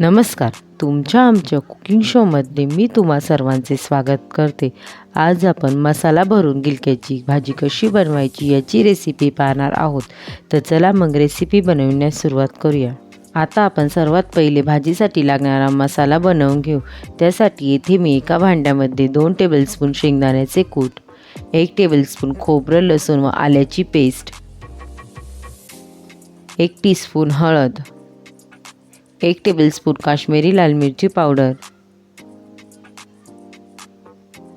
नमस्कार. तुमच्या आमच्या कुकिंग शोमध्ये मी तुम्हा सर्वांचे स्वागत करते. आज आपण मसाला भरून गिलक्याची भाजी कशी बनवायची याची रेसिपी पाहणार आहोत. तर चला मग रेसिपी बनवण्यास सुरुवात करूया. आता आपण सर्वात पहिले भाजीसाठी लागणारा मसाला बनवून घेऊ. त्यासाठी येथे मी एका भांड्यामध्ये दोन टेबलस्पून शेंगदाण्याचे कूट एक टेबलस्पून खोबरं लसूण व आल्याची पेस्ट एक टीस्पून हळद एक टेबलस्पून काश्मीरी लाल मिरची पावडर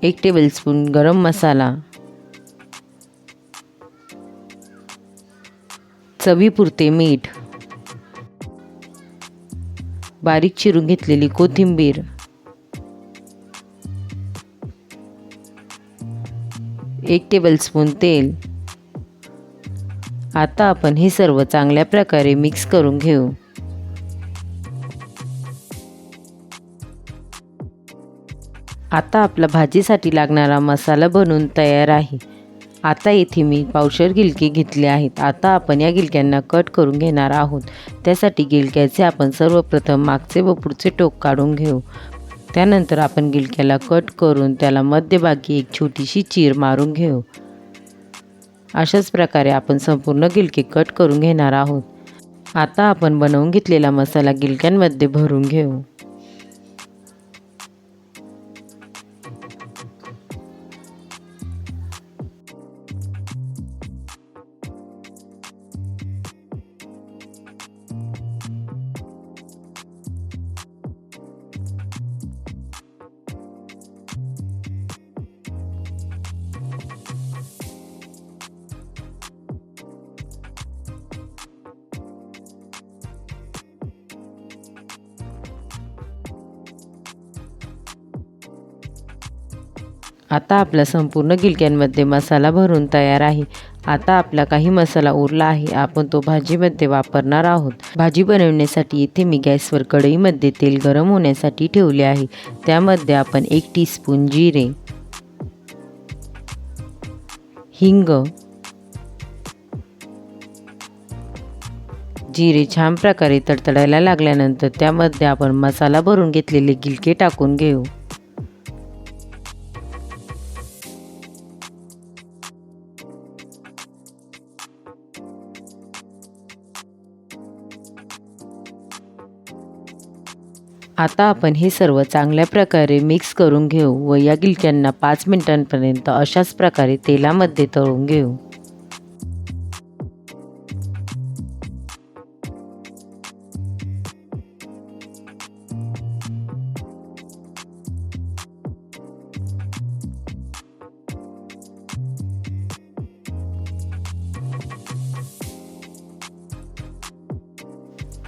एक टेबलस्पून गरम मसाला चवीपुरते मीठ बारीक चिरून घेतलेली कोथिंबीर एक टेबलस्पून तेल. आता आपण हे सर्व चांगल्या प्रकारे मिक्स करून घेऊ. आता आपला भाजीसाठी लागणारा मसाला बनवून तयार आहे. आता येथे मी पावशर गिलके घेतले आहेत. आता आपण या गिलक्यांना कट करून घेणार आहोत. त्यासाठी गिलक्याचे आपण सर्वप्रथम मागचे व पुढचे टोक काढून घेऊ. त्यानंतर आपण गिलक्याला कट करून त्याला मध्यभागी एक छोटीशी चीर मारून घेऊ. अशाच प्रकारे आपण संपूर्ण गिलके कट करून घेणार आहोत. आता आपण बनवून घेतलेला मसाला गिलक्यांमध्ये भरून घेऊ. आता आपला संपूर्ण गिलक्यांमध्ये मसाला भरून तयार आहे. आता आपला काही मसाला उरला आहे. आपण तो भाजीमध्ये वापरणार आहोत. भाजी बनवण्यासाठी इथे मी गॅसवर कढईमध्ये तेल गरम होण्यासाठी ठेवले आहे. त्यामध्ये आपण एक टीस्पून जिरे हिंग जिरे छान प्रकारे तडतडायला लागल्यानंतर त्यामध्ये आपण मसाला भरून घेतलेले गिलके टाकून घेऊ. आता आपण हे सर्व चांगल्या प्रकारे मिक्स करून घेऊ व या गिलक्यांना पाच मिनिटांपर्यंत अशाच प्रकारे तेलामध्ये तळून घेऊ.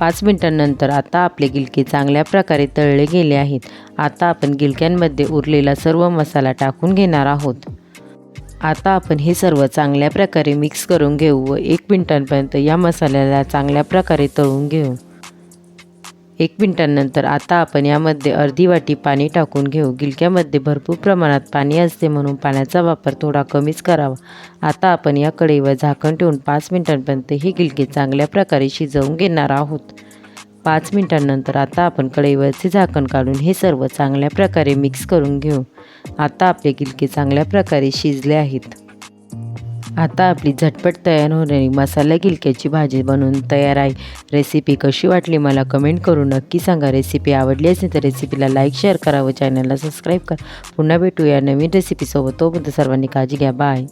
पाच मिनटांनंतर आता आपले गिलके चांगल्या प्रकारे तळले गेले आहेत. आता आपण गिलक्यांमध्ये उरलेला सर्व मसाला टाकून घेणार आहोत. आता आपण हे सर्व चांगल्या प्रकारे मिक्स करून घेऊ व एक मिनटांपर्यंत या मसाल्याला चांगल्या प्रकारे तळून घेऊ. एक मिनिटांनंतर आता आपण यामध्ये अर्धी वाटी पाणी टाकून घेऊ. गिलक्यामध्ये भरपूर प्रमाणात पाणी असते म्हणून पाण्याचा वापर थोडा कमीच करावा. आता आपण या कढईवर झाकण ठेवून पाच मिनिटांपर्यंत हे गिलके चांगल्या प्रकारे शिजवून घेणार आहोत. पाच मिनिटांनंतर आता आपण कढईवरचे झाकण काढून हे सर्व चांगल्या प्रकारे मिक्स करून घेऊ. आता आपले गिलके चांगल्या प्रकारे शिजले आहेत. आता आपली झटपट तयार होणारी मसाला गिलक्याची भाजी बनवून तयार आहे. रेसिपी कशी वाटली मला कमेंट करून नक्की सांगा. रेसिपी आवडली असेल तर रेसिपीला लाईक शेअर करा व चॅनलला सबस्क्राईब करा. पुन्हा भेटूया नवीन रेसिपीसोबत तोपर्यंत सर्वांनी काळजी घ्या. बाय